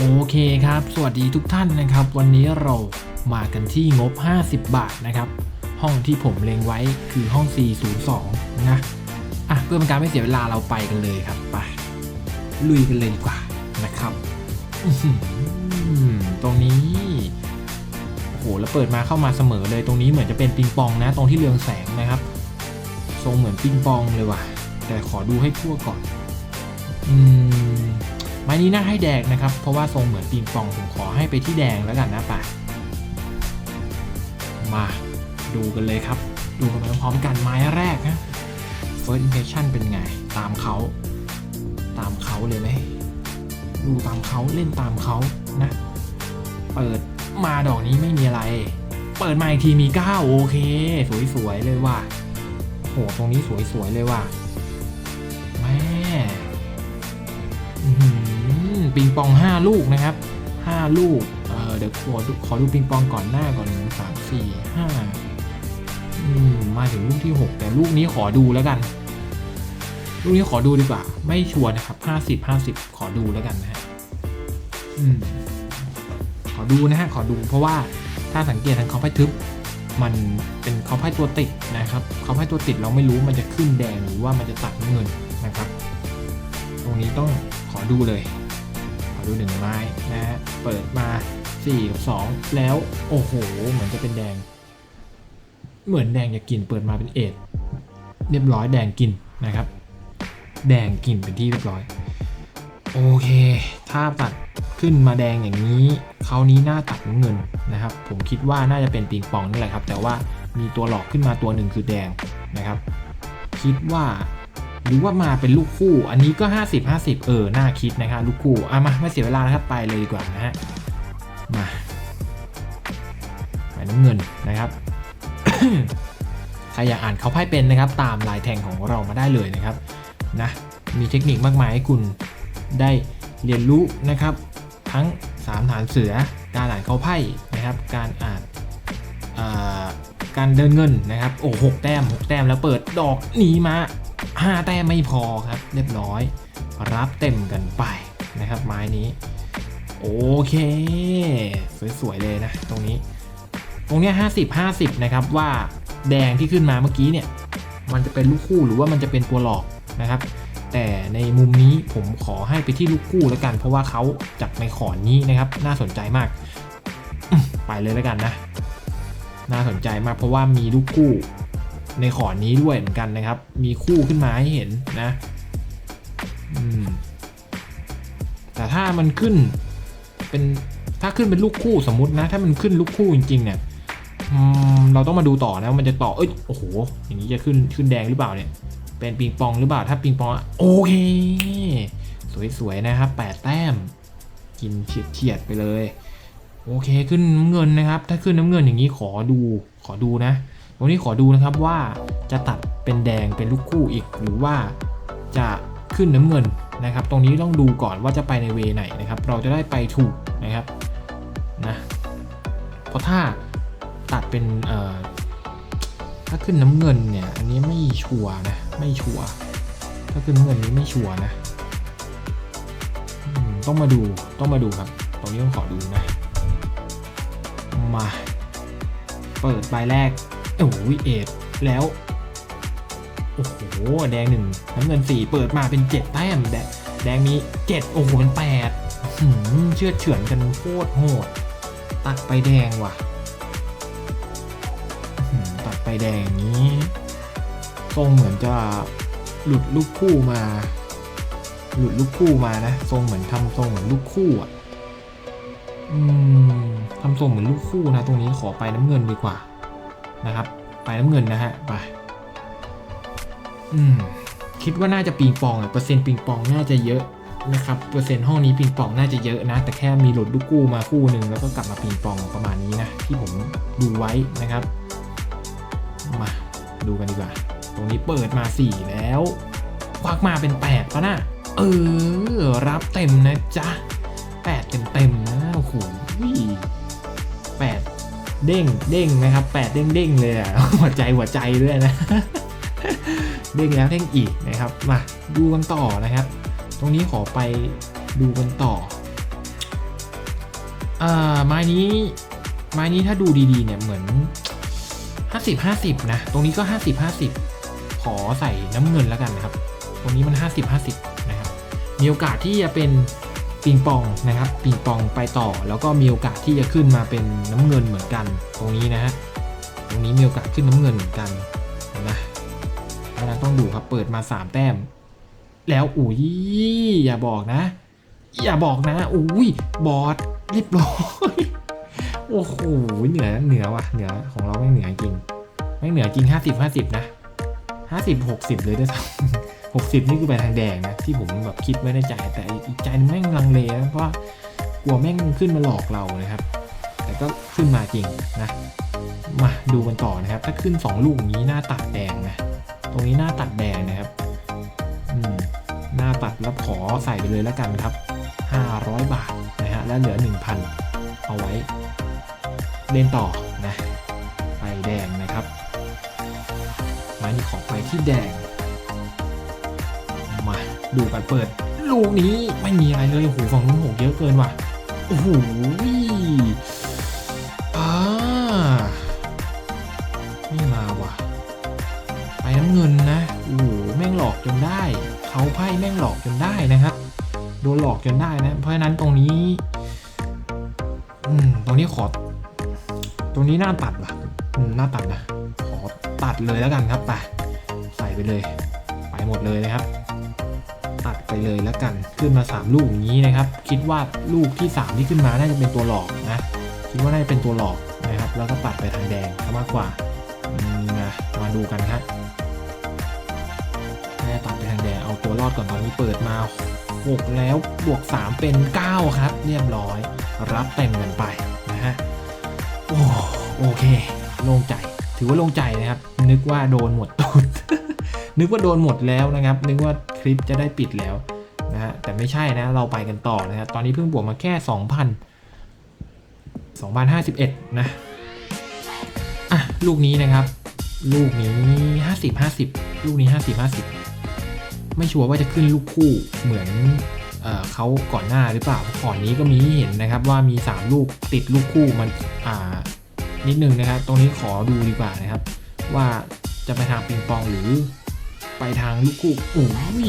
โอเคครับ สวัสดีทุกท่านนะครับ วันนี้เรามากันที่งบ 50 บาทนะครับ ห้องที่ผมเล็งไว้คือห้อง 402 นะ อะเพื่อเป็นการไม่เสียเวลาเราไปกันเลยครับ ไป ลุยกันเลยดีกว่านะครับอื้อหือตรงนี้โอ้โหแล้วเปิดมาเข้ามาเสมอเลยตรงนี้เหมือนจะเป็นปิงปองนะ ตรงที่เรืองแสงนะครับ ทรงเหมือนปิงปองเลยว่ะ แต่ขอดูให้ทั่วก่อน อืม ไม้นี้น่าให้แดงนะครับ เพราะว่าทรงเหมือนปิงปองผมขอให้ไปที่แดงแล้วกันนะป่ะมาดูกันเลยครับ ดูกันไปพร้อมๆกันไม้แรกนะ first impression เป็นไง ตามเขาตามเขาเลยไหมดูตามเขาเล่นตามเขานะ เปิดมาดอกนี้ไม่มีอะไร เปิดมาอีกทีมีเก้าโอเค สวยๆเลยว่ะโหตรงนี้สวยๆเลยว่ะ ปิงปองห้าลูกนะครับห้าลูกเเดี๋ยวขอดูขอดูปิงปองก่อนหน้าก่อนหนึ่งสามสี่ห้ามาถึงลูกที่หกแต่ลูกนี้ขอดูแล้วกัน ลูกนี้ขอดูดีกว่า ไม่ชัวร์นะครับห้าสิบห้าสิบขอดูแล้วกันนะฮะขอดูนะฮะขอดูเพราะว่าถ้าสังเกตทางเขาไพ่ทึบมันเป็นเขาไพ่ตัวติดนะครับเขาไพ่ตัวติดเราไม่รู้มันจะขึ้นแดงหรือว่ามันจะตัดน้ำเงินนะครับ ตรงนี้ต้องขอดูเลย อดูหนึ่งไม้นะฮะ เปิดมา4กับ2แล้วโอ้โห เหมือนจะเป็นแดง เหมือนแดงจะกินเปิดมาเป็นเอ็ดเรียบร้อยแดงกินนะครับ แดงกินเป็นที่เรียบร้อย โอเค ถ้าตัดขึ้นมาแดงอย่างนี้เขาวนี้หน้าตัดน้ำเงินนะครับ ผมคิดว่าน่าจะเป็นปิงปองนี่แหละครับ แต่ว่ามีตัวหลอกขึ้นมาตัวหนึ่งคือแดงนะครับ คิดว่า หรือว่ามาเป็นลูกคู่ อันนี้ก็ 50 50 เออ น่าคิดนะครับลูกคู่อะมาไม่เสียเวลานะครับ ไปเลยดีกว่านะฮะ มาไปน้ำเงินนะครับ ใครอยากอ่านเขาไพ่เป็นนะครับ ตามลายแทงของเรามาได้เลยนะครับ นะ มีเทคนิคมากมายให้คุณได้เรียนรู้นะครับ ทั้ง3ฐานเสือ การอ่านเขาไพ่นะครับ การอ่านอ่าการเดินเงินนะครับ โอ้หกแต้มหกแต้มแล้วเปิดดอกนี้มา ห้าแต้มไม่พอครับ เรียบร้อย รับเต็มกันไปนะครับไม้นี้ โอเค สวยๆเลยนะตรงนี้ ตรงเนี้ห้าสิบห้าสิบนะครับว่าแดงที่ขึ้นมาเมื่อกี้เนี่ย มันจะเป็นลูกคู่หรือว่ามันจะเป็นตัวหลอกนะครับ แต่ในมุมนี้ผมขอให้ไปที่ลูกคู่แล้วกัน เพราะว่าเขาจากในขอนนี้นะครับ น่าสนใจมาก ไปเลยแล้วกันนะ น่าสนใจมากเพราะว่ามีลูกคู่ ในขอนนี้ด้วยเหมือนกันนะครับ มีคู่ขึ้นมาให้เห็นนะแต่ถ้ามันขึ้นเป็นถ้าขึ้นเป็นลูกคู่สมมตินะ ถ้ามันขึ้นลูกคู่จริงๆเนี่ยเราต้องมาดูต่อนะว่ามันจะต่อเอ้ยโอ้โหอย่างนี้จะขึ้นขึ้นแดงหรือเปล่าเนี่ย เป็นปิงปองหรือเปล่าถ้าปิงปองอะโอเค สวยๆนะครับ8แต้ม กินเฉียดๆไปเลย โอเคขึ้นน้ำเงินนะครับ ถ้าขึ้นน้ำเงินอย่างนี้ขอดูขอดูนะ ตรงนี้ขอดูนะครับว่าจะตัดเป็นแดงเป็นลูกคู่อีก หรือว่าจะขึ้นน้ำเงินนะครับ ตรงนี้ต้องดูก่อนว่าจะไปในเวไหนนะครับ เราจะได้ไปถูกนะครับนะเพราะถ้าตัดเป็นเอ่อถ้าขึ้นน้ำเงินเนี่ยอันนี้ไม่ชัวนะไม่ชัวถ้าขึ้นเงินนี้ไม่ชัวนะต้องมาดูต้องมาดูครับ ตรงนี้ต้องขอดูนะมาเปิดใบแรก โอ้โหเอ็ดแล้ว โอ้โห แดงหนึ่งน้ำเงินสี่เปิดมาเป็นเจ็ดแต้มแดงแดงมีเจ็ดโอ้โหเป็นแปดหืมเชื่อเฉือนกันโคตรโหด ตัดไปแดงว่ะตัดไปแดงงนี้ทรงเหมือนจะหลุดลูกคู่มา หลุดลูกคู่มานะทรงเหมือนทำทรงเหมือนลูกคู่อะอืมทำทรงเหมือนลูกคู่นะ ตรงนี้ขอไปน้ำเงินดีกว่า นะครับไปน้ำเงินนะฮะไปอืมคิดว่าน่าจะปิงปองอะเปอร์เซ็นต์ปิงปองน่าจะเยอะนะครับเปอร์เซ็นต์ห้องนี้ปิงปองน่าจะเยอะนะ แต่แค่มีหลุดลูกคู่มาคู่หนึ่งแล้วก็กลับมาปิงปองประมาณนี้นะที่ผมดูไว้นะครับ มาดูกันดีกว่า ตรงนี้เปิดมา 4 แล้ว ควักมาเป็น8ปะนะเออ รับเต็มนะจ๊ะ 8 เต็มเต็มๆนะโอ้โห เด้งเด้งนะครับ8เด้งเด้งเลยอะหัวใจหัวใจด้วยนะ เด้งแล้วเด้งอีกนะครับ มาดูกันต่อนะครับ ตรงนี้ขอไปดูกันต่ออ่อไม้นี้ไม้นี้ถ้าดูดีๆเนี่ยเหมือน 50 50 นะ ตรงนี้ก็ 50 50 ขอใส่น้ำเงินแล้วกันนะครับ ตรงนี้มัน 50 50 นะครับ มีโอกาสที่จะเป็น ปิงปองนะครับปิงปองไปต่อ แล้วก็มีโอกาสที่จะขึ้นมาเป็นน้ำเงินเหมือนกัน ตรงนี้นะฮะตรงนี้มีโอกาสขึ้นน้ำเงินเหมือนกันนะเพราะฉะนั้นต้องดูครับเปิดมา 3 แต้ม แล้วอุ้ยอย่าบอกนะ อย่าบอกนะอุ้ยบอดเรียบร้อยโอ้โหเหนือเหนือว่ะเหนือของเราไม่เหนือจริงไม่เหนือจริงห้าสิบห้าสิบนะห้าสิบหกสิบเลยด้วยซ้ำ หกสิบนี่คือไปทางแดงนะที่ผมแบบคิดไว้ในใจ แต่อีกใจนึงแม่งลังเลนะเพราะกลัวแม่งขึ้นมาหลอกเรานะครับ แต่ก็ขึ้นมาจริงนะ มาดูกันต่อนะครับ ถ้าขึ้นสองลูกนี้หน้าตัดแดงนะ ตรงนี้หน้าตัดแดงนะครับอืมหน้าตัดแล้วขอใส่ไปเลยแล้วกันครับ 500 บาทนะฮะแล้วเหลือ 1,000 เอาไว้เล่นต่อนะไปแดงนะครับม้นี้ขอไปที่แดง ดูกันเปิด ลูกนี้ไม่มีอะไรเลยโอ้โหฝั่งนู้นหกเยอะเกินว่ะโอ้โหอ่าไม่มาว่ะ ไปน้ำเงินนะโอ้โหแม่งหลอกจนได้ เขาไพ่แม่งหลอกจนได้นะครับโดนหลอกจนได้นะ เพราะฉะนั้นตรงนี้อืมตรงนี้ขอ ตรงนี้หน้าตัดว่ะอืมหน้าตัดนะ ขอตัดเลยแล้วกันครับไปใส่ไปเลย ไปหมดเลยนะครับ ตัดไปเลยแล้วกัน ขึ้นมา 3 ลูกอย่างนี้นะครับ คิดว่าลูกที่ 3 ที่ขึ้นมาน่าจะเป็นตัวหลอกนะ คิดว่าน่าจะเป็นตัวหลอกนะครับ แล้วก็ตัดไปทางแดงมากกว่านะมาดูกันครับน่ตัดไปทางแดงเอาตัวรอดก่อนตอนนี้เปิดมา 6 แล้วบวก 3 เป็น 9 ครับ เรียบร้อย รับเต็มกันไปนะฮะโอ้โอเคโล่งใจ ถือว่าโล่งใจนะครับ นึกว่าโดนหมดตุด นึกว่าโดนหมดแล้วนะครับ นึกว่าคลิปจะได้ปิดแล้วนะฮะแต่ไม่ใช่นะเราไปกันต่อนะครับตอนนี้เพิ่งบวกมาแค่ 2,000 2,051 นะอะลูกนี้นะครับ ลูกนี้ 50 50 ลูกนี้ 50 50 ไม่ชัวร์ว่าจะขึ้นลูกคู่เหมือนเออเขาก่อนหน้าหรือเปล่าก่อนนี้ก็มีเห็นนะครับว่ามี 3 ลูกติดลูกคู่มันอ่านิดนึงนะครับ ตรงนี้ขอดูดีกว่านะครับ ว่าจะไปทางปิงปองหรือ ไปทางลูกคู่โอ้ย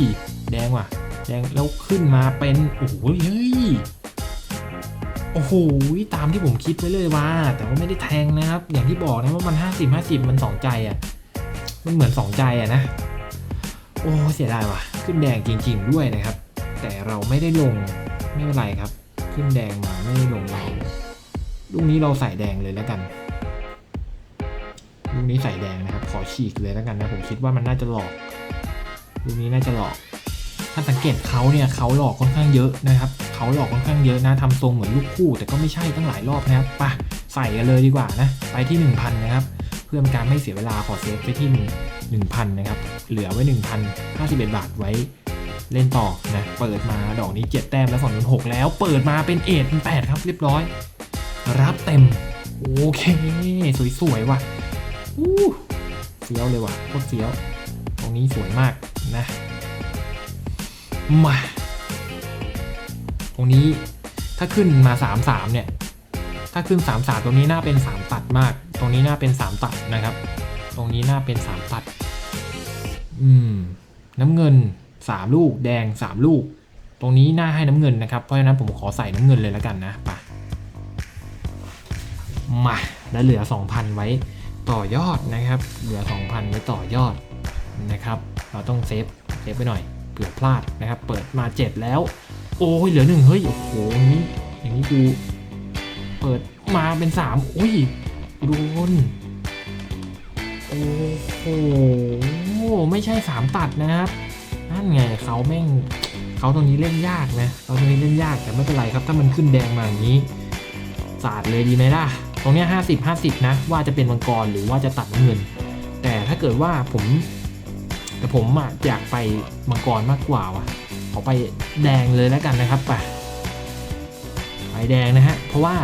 แดงว่ะ แดงแล้วขึ้นมาเป็นโอ้โหเฮ้ยโอ้โหตามที่ผมคิดไว้เลยว่า แต่ว่าไม่ได้แทงนะครับ อย่างที่บอกนะว่ามัน 50 50 มันสองใจอะ มันเหมือนสองใจอะนะ โอ้เสียดายว่ะ ขึ้นแดงจริง ๆ ด้วยนะครับ แต่เราไม่ได้ลงไม่เป็นไรครับ ขึ้นแดงมาไม่ได้ลงเราลูกนี้เราใส่แดงเลยแล้วกันลูกนี้ใส่แดงนะครับ ขอฉีกเลยแล้วกันนะ ผมคิดว่ามันน่าจะหลอก ลูนี้น่าจะหลอก ถ้าสังเกตเขาเนี่ยเขาหลอกค่อนข้างเยอะนะครับเขาหลอกค่อนข้างเยอะนะทำทรงเหมือนลูกคู่ แต่ก็ไม่ใช่ตั้งหลายรอบนะครับปะใส่กันเลยดีกว่านะ ไปที่ 1,000 นะครับ เพื่อเป็นการไม่เสียเวลาขอเซฟไปที่ 1000 นะครับ เหลือไว้ 1,051 บาทไว้เล่นต่อนะ เปิดมาดอกนี้ 7 แต้มแล้วฝั่งนู้น6แล้ว เปิดมาเป็นเอทเป็น8ครับเรียบร้อย รับเต็ม โอเค สวยๆว่ะอู้เฟี้ยวเลยว่ะโคตรเฟี้ยว ตรงนี้สวยมาก นะมาตรงนี้ถ้าขึ้นมา3 3เนี่ย ถ้าขึ้น3 3ตรงนี้น่าเป็น 3 ตัดมาก ตรงนี้น่าเป็น 3 ตัดนะครับ ตรงนี้น่าเป็น 3 ตัด อืม น้ำเงิน 3 ลูก แดง 3 ลูก ตรงนี้น่าให้น้ำเงินนะครับ เพราะฉะนั้นผมขอใส่น้ำเงินเลยแล้วกันนะไปมาแล้วเหลือ 2,000 ไว้ต่อยอดนะครับ เหลือ 2,000 ไว้ต่อยอดนะครับ เราต้องเซฟเซฟไปหน่อยเผื่อพลาดนะครับ เปิดมา 7 แล้ว โอ้ยเหลือหนึ่งเฮ้ย โอ้โหอย่างนี้อย่างนี้กูเปิดมาเป็นสามโอ้ยโดนโอ้โหไม่ใช่สามตัดนะครับ นั่นไงเขาแม่งเขาตรงนี้เล่นยากนะเขาตรงนี้เล่นยากแต่ไม่เป็นไรครับ ถ้ามันขึ้นแดงมาอย่างนี้สาดเลยดีไหมล่ะ ตรงเนี้ห้าสิบห้าสิบนะ ว่าจะเป็นมังกรหรือว่าจะตัดเงิน แต่ถ้าเกิดว่าผม แต่ผมอะอยากไปมังกรมากกว่าว่ะขอไปแดงเลยแล้วกันนะครับไปไปแดงนะฮะเพราะว่า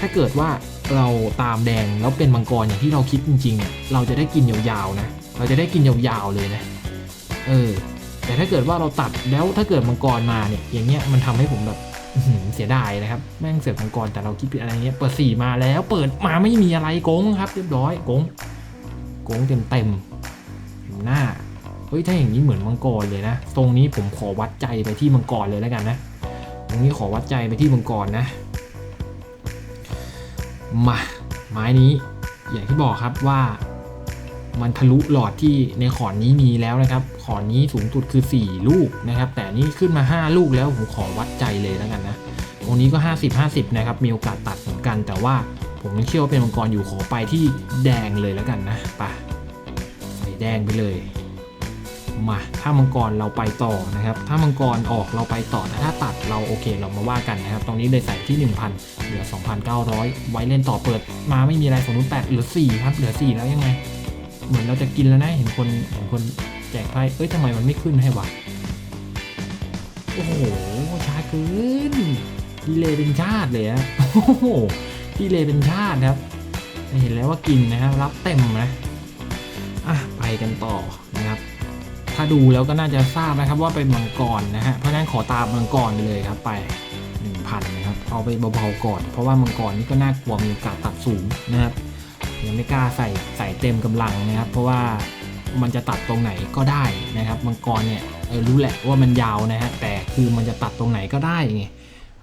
ถ้าเกิดว่าเราตามแดงแล้วเป็นมังกรอย่างที่เราคิดจริงๆเนี่ยเราจะได้กินยาวๆนะเราจะได้กินยาวๆเลยนะเออแต่ถ้าเกิดว่าเราตัดแล้วถ้าเกิดมังกรมาเนี่ยอย่างเงี้ยมันทำให้ผมแบบเสียดายนะครับแม่งเสือกมังกรแต่เราคิดผิดอะไรเงี้ยเปิดสี่มาแล้วเปิดมาไม่มีอะไรโกงครับเรียบร้อยโกงโกงเต็มเต็มๆหน้า ฮ้ยถ้าอย่างนี้เหมือนมังกรเลยนะ ตรงนี้ผมขอวัดใจไปที่มังกรเลยแล้วกันนะ ตรงนี้ขอวัดใจไปที่มังกรนะ มาไม้นี้อย่างที่บอกครับว่ามันทะลุหลอดที่ในขอนนี้มีแล้วนะครับ ขอนนี้สูงสุดคือ 4 ลูกนะครับ แต่นี่ขึ้นมา 5 ลูกแล้วผมขอวัดใจเลยแล้วกันนะตรงนี้ก็ 50 50 นะครับ มีโอกาสตัดเหมือนกัน แต่ว่าผมยังเชื่อว่าเป็นมังกรอยู่ขอไปที่แดงเลยแล้วกันนะไปใส่แดงไปเลย มาถ้ามังกรเราไปต่อนะครับ ถ้ามังกรออกเราไปต่อแต่ถ้าตัดเราโอเคเรามาว่ากันนะครับ ตรงนี้เลยใส่ที่ 1,000 เหลือ 2,900 ไว้เล่นต่อเปิด มาไม่มีอะไรสมมติ8เหลือ4ครับเหลือ 4 แล้วยังไง เหมือนเราจะกินแล้วนะเห็นคนเห็นคนแจกไพ่เอ้ยทำไมมันไม่ขึ้นให้วะโอ้โหช้าเกินดีเลยเป็นชาติเลยอะโอ้โหดีเลยเป็นชาติครับเห็นแล้วว่ากินนะครับรับเต็มนะอะไปกันต่อนะครับ ถ้าดูแล้วก็น่าจะทราบนะครับว่าเป็นมังกรนะฮะเพราะนั้นขอตามมังกรไปเลยครับไป1,000นะครับเอาไปเบาๆก่อน เพราะว่ามังกรนี่ก็น่ากลัวมีโอกาสตัดสูงนะครับยังไม่กล้าใส่ใส่เต็มกำลังนะครับ เพราะว่ามันจะตัดตรงไหนก็ได้นะครับมังกรเนี่ยรู้แหละว่ามันยาวนะฮะแต่คือมันจะตัดตรงไหนก็ได้ไง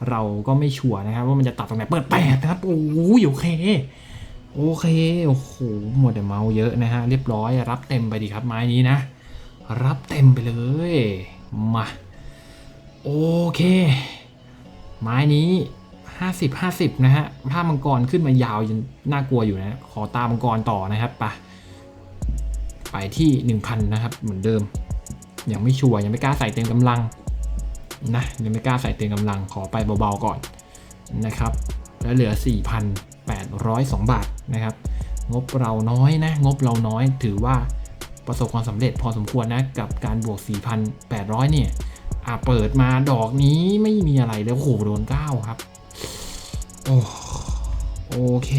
เราก็ไม่ชัวร์นะครับว่ามันจะตัดตรงไหนเปิดแปดนะครับโอ้ยโอเคโอเคโอ้โหหมดแต่เมาเยอะนะฮะเรียบร้อยรับเต็มไปดีครับไม้นี้นะ รับเต็มไปเลย มา โอเค ไม้นี้ 50 50 นะฮะถ้ามังกรขึ้นมายาวยังน่ากลัวอยู่นะ ขอตามมังกรต่อนะครับไปไปที่ 1,000 นะครับ เหมือนเดิม ยังไม่ชัวร์ยังไม่กล้าใส่เต็มกำลังนะยังไม่กล้าใส่เต็มกำลังขอไปเบาๆก่อนนะครับ แล้วเหลือ 4,802 บาทนะครับ งบเราน้อยนะ งบเราน้อยถือว่า ประสบความสำเร็จพอสมควรนะกับการบวก 4,800 เนี่ยอะเปิดมาดอกนี้ไม่มีอะไรแล้วโอ้โหโดน 9 ครับ โอ้โอเค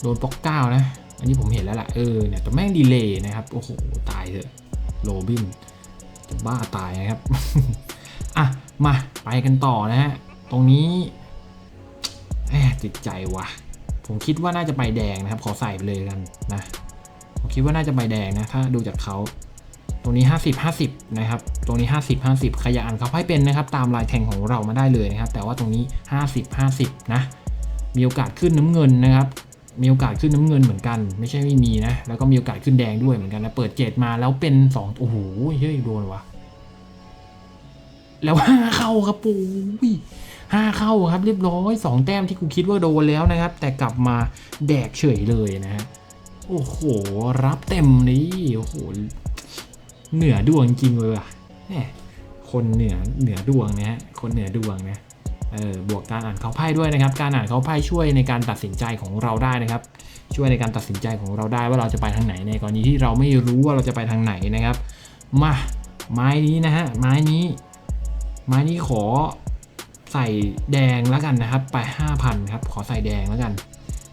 โดนป๊อกเก้านะ อันนี้ผมเห็นแล้วแหละเออเนี่ยแต่แม่งดีเลย์นะครับ โอ้โห ตายเถอะโรบินจะบ้าตายนะครับ อะ มาไปกันต่อนะฮะ ตรงนี้แหมติดใจว่ะ ผมคิดว่าน่าจะใบแดงนะครับ ขอใส่ไปเลยกันนะ ผมคิดว่าน่าจะใบแดงนะ ถ้าดูจากเขาตรงนี้ 50 50 นะครับ ตรงนี้ 50 50ใครอยากอ่านเขาให้เป็นนะครับ ตามลายแทงของเรามาได้เลยนะครับ แต่ว่าตรงนี้ 50 50 นะ มีโอกาสขึ้นน้ำเงินนะครับ มีโอกาสขึ้นน้ำเงินเหมือนกัน ไม่ใช่ไม่มีนะ แล้วก็มีโอกาสขึ้นแดงด้วยเหมือนกันนะ เปิดเจ็ดมาแล้วเป็นสองโอ้โห เฮ้ยโดนวะแล้วห้าเข้าครับปูยห้าเข้าครับเรียบร้อยสองแต้มที่กูคิดว่าโดนแล้วนะครับ แต่กลับมาแดกเฉยเลยนะฮะ โอ้โห รับเต็มนี่โอ้โห เหนือดวงจริงเลยว่ะแหมคนเหนือเหนือดวงนะฮะ คนเหนือดวงนะเออบวกการอ่านเขาไพ่ด้วยนะครับ การอ่านเขาไพ่ช่วยในการตัดสินใจของเราได้นะครับ ช่วยในการตัดสินใจของเราได้ว่าเราจะไปทางไหนในกรณีที่เราไม่รู้ว่าเราจะไปทางไหนนะครับ มาไม้นี้นะฮะไม้นี้ ไม้นี้ขอใส่แดงแล้วกันนะครับ ไป 5,000ครับขอใส่แดงแล้วกัน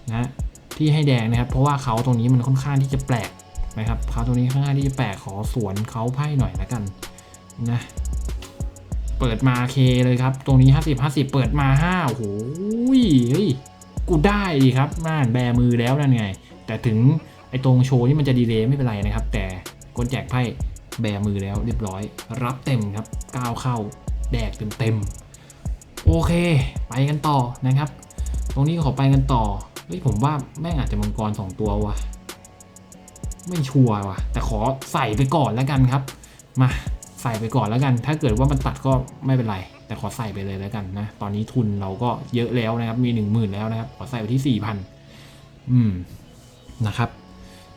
นะ ที่ให้แดงนะครับ เพราะว่าเขาตรงนี้มันค่อนข้างที่จะแปลกนะครับเขาตรงนี้ค่อนข้างที่จะแปลกขอสวนเขาไพ่หน่อยล้วกันนะเปิดมาเคเลยครับ ตรงนี้ 50 50 เปิดมา5โอ้โหเฮ้ยกูได้ดีครับน่านแบมือแล้วนั่นไง แต่ถึงไอ้ตรงโชว์นี่มันจะดีเลย์ไม่เป็นไรนะครับ แต่คนแจกไพ่แบมือแล้วเรียบร้อย รับเต็มครับก้าวเข้าแดกเต็มเต็มโอเค ไปกันต่อนะครับ ตรงนี้ขอไปกันต่อ เฮ้ยผมว่าแม่งอาจจะมังกรสองตัววะไม่ชัวร์ว่ะแต่ขอใส่ไปก่อนแล้วกันครับ มาใส่ไปก่อนแล้วกัน ถ้าเกิดว่ามันตัดก็ไม่เป็นไร แต่ขอใส่ไปเลยแล้วกันนะ ตอนนี้ทุนเราก็เยอะแล้วนะครับ มีหนึ่งหมื่นแล้วนะครับ ขอใส่ไปที่สี่พันอืม นะครับ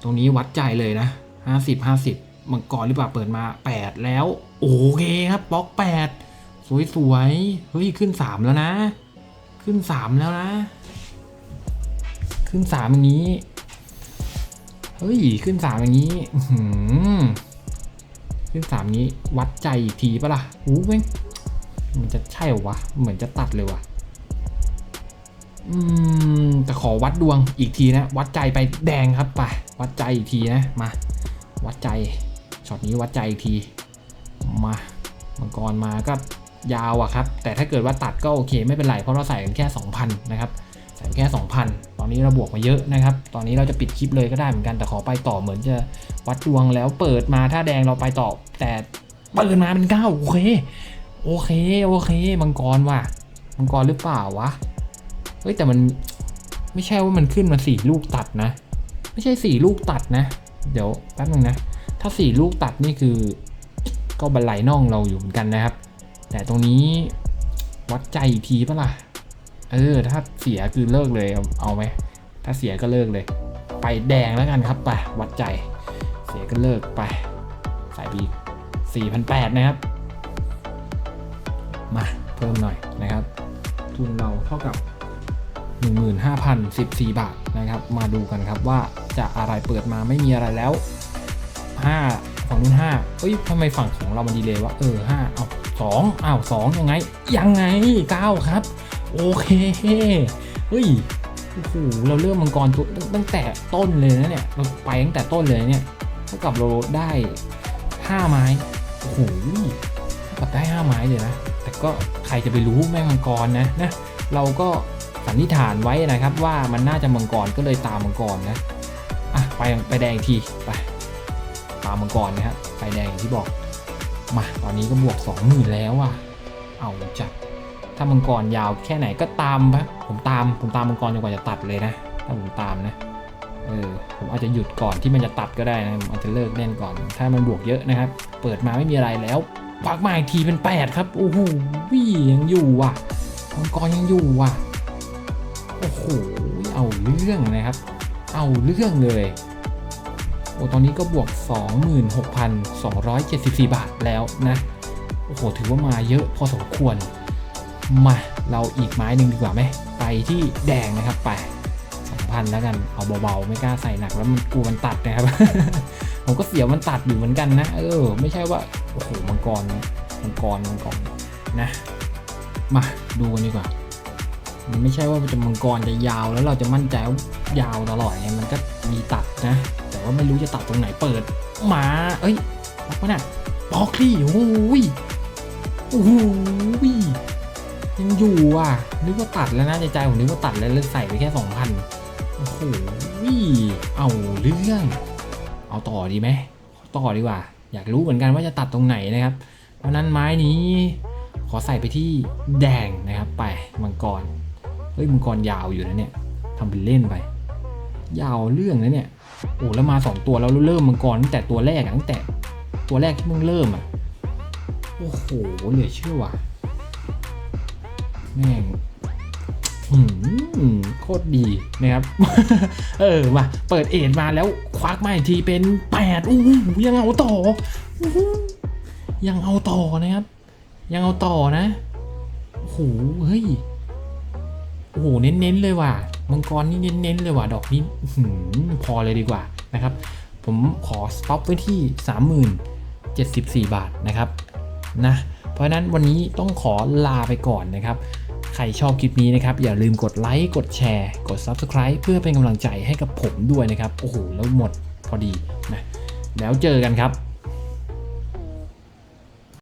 ตรงนี้วัดใจเลยนะห้าสิบห้าสิบมังกรหรือเปล่า เปิดมาแปดแล้ว โอเคครับบล็อกแปดสวยๆ เฮ้ย ขึ้นสามแล้วนะ ขึ้นสามแล้วนะ ขึ้นสามอย่างนี้ เฮ้ย ขึ้นสามอย่างนี้หือขึ้นสามนี้วัดใจอีกทีปะล่ะอู้เว้งมันจะใช่หรอวะ เหมือนจะตัดเลยวะอืมแต่ขอวัดดวงอีกทีนะ วัดใจไปแดงครับไป วัดใจอีกทีนะ มา วัดใจ ช็อตนี้วัดใจอีกที มา มังกรมาก็ยาวอะครับ แต่ถ้าเกิดว่าตัดก็โอเคไม่เป็นไร เพราะเราใส่กันแค่ 2,000 นะครับ ใส่แค่ 2,000 อนนี้เราบวกมาเยอะนะครับ ตอนนี้เราจะปิดคลิปเลยก็ได้เหมือนกัน แต่ขอไปต่อเหมือนจะวัดดวงแล้วเปิดมาถ้าแดงเราไปต่อ แต่เปิดมาเป็นเก้าโอเค โอเค โอเค มังกรว่ะ มังกรหรือเปล่าวะ เฮ้ยแต่มันไม่ใช่ว่ามันขึ้นมาสี่ลูกตัดนะ ไม่ใช่สี่ลูกตัดนะ เดี๋ยวแป๊บนึงนะ ถ้าสี่ลูกตัดนี่คือ ก็บันไลน่องเราอยู่เหมือนกันนะครับ แต่ตรงนี้วัดใจอีกทีปะล่ะ เออ ถ้าเสียคือเลิกเลยเอาไหมถ้าเสียก็เลิกเลย ไปแดงแล้วกันครับไปวัดใจ เสียก็เลิกไปส่ไปอีก4,800 นะครับ มาเพิ่มหน่อยนะครับ ทุนเราเท่ากับ 15,014 บาทนะครับ มาดูกันครับว่าจะอะไรเปิดมาไม่มีอะไรแล้ว 5 ฝั่งนู้น5เอ้ยทำไมฝั่งของเรามันดีเลยวะเออ 5 เอา2อ้าว2ยังไง ยังไง 9 ครับ โอเคเฮ้ยโอ้โหเราเริ่มมังกรตัวตั้งแต่ต้นเลยนะเนี่ยเราไปตั้งแต่ต้นเลยเนี่ยเท่ากับเราได้5ไม้โอ้โหเท่ากับได้5ไม้เลยนะแต่ก็ใครจะไปรู้แม่มังกรนะนะเราก็สันนิษฐานไว้นะครับว่ามันน่าจะมังกรก็เลยตามมังกรนะอะไปไปแดงอีกทีไปตามมังกรนะครับไปแดงอย่างที่บอกมาตอนนี้ก็บวก20,000แล้วอะเอาจัด ถ้ามังกรยาวแค่ไหนก็ตามปะผมตามผมตามมังกรจนกว่าจะตัดเลยนะ ถ้าผมตามนะเออผมอาจจะหยุดก่อนที่มันจะตัดก็ได้นะอาจจะเลิกเล่นก่อน ถ้ามันบวกเยอะนะครับ เปิดมาไม่มีอะไรแล้วพักมาอีกทีเป็น 8 ครับโอ้โหวี่ยังอยู่ว่ะมังกรยังอยู่ว่ะโอ้โหเอาเรื่องนะครับ เอาเรื่องเลยโอ้ตอนนี้ก็บวก 26,274 บาทแล้วนะ โอ้โห ถือว่ามาเยอะพอสมควร มาเราอีกไม้หนึ่งดีกว่าไหมไปที่แดงนะครับไป2,000แล้วกันเอาเบาๆไม่กล้าใส่หนักแล้วมันกลัวมันตัดนะครับ ผมก็เสียวมันตัดอยู่เหมือนกันนะ เออ ไม่ใช่ว่าโอ้โหมังกรมังกรมังกรนะ มาดูกันดีกว่า มันไม่ใช่ว่าจะมังกรจะยาวแล้วเราจะมั่นใจว่ายาวตลอดไงมันก็มีตัดนะ แต่ว่าไม่รู้จะตัดตรงไหนเปิดมาเอ้ยบอกว่าน่ะบอกลี่โอ้ยโอ้โห ยังอยู่อะ นึกว่าตัดแล้วนะใจใจผมนึกว่าตัดแล้วเลยใส่ไปแค่สองพันโอ้โหเอาเรื่อง เอาต่อดีไหมต่อดีกว่า อยากรู้เหมือนกันว่าจะตัดตรงไหนนะครับ เพราะนั้นไม้นี้ ขอใส่ไปที่แดงนะครับ ไปมังกรเฮ้ยมังกรยาวอยู่นะเนี่ยทำเป็นเล่นไป ยาวเรื่องนะเนี่ยโอ้แล้วมาสองตัวแล้วเริ่มมังกรตั้งแต่ตัวแรกอะตั้งแต่ตัวแรกที่มึงเริ่มอะโอ้โหเหลือเชื่อว่ะ แม่งโคตรดีนะครับ เออมาเปิดเอ็ดมาแล้วควักมาอีกทีเป็นแปดอู้ยังเอาต่อ ยังเอาต่อนะครับ ยังเอาต่อนะโอ้โหเฮ้ยโอ้โหเน้นๆเลยว่ะมังกรนี่เน้นๆเลยว่ะดอกนี้หืพอเลยดีกว่านะครับ ผมขอสต็อปไว้ที่ 30,074 บาทนะครับนะเพราะนั้นวันนี้ต้องขอลาไปก่อนนะครับ ใครชอบคลิปนี้นะครับ อย่าลืมกดไลค์กดแชร์ กด Subscribe เพื่อเป็นกำลังใจให้กับผมด้วยนะครับ โอ้โห แล้วหมดพอดีนะแล้วเจอกันครับ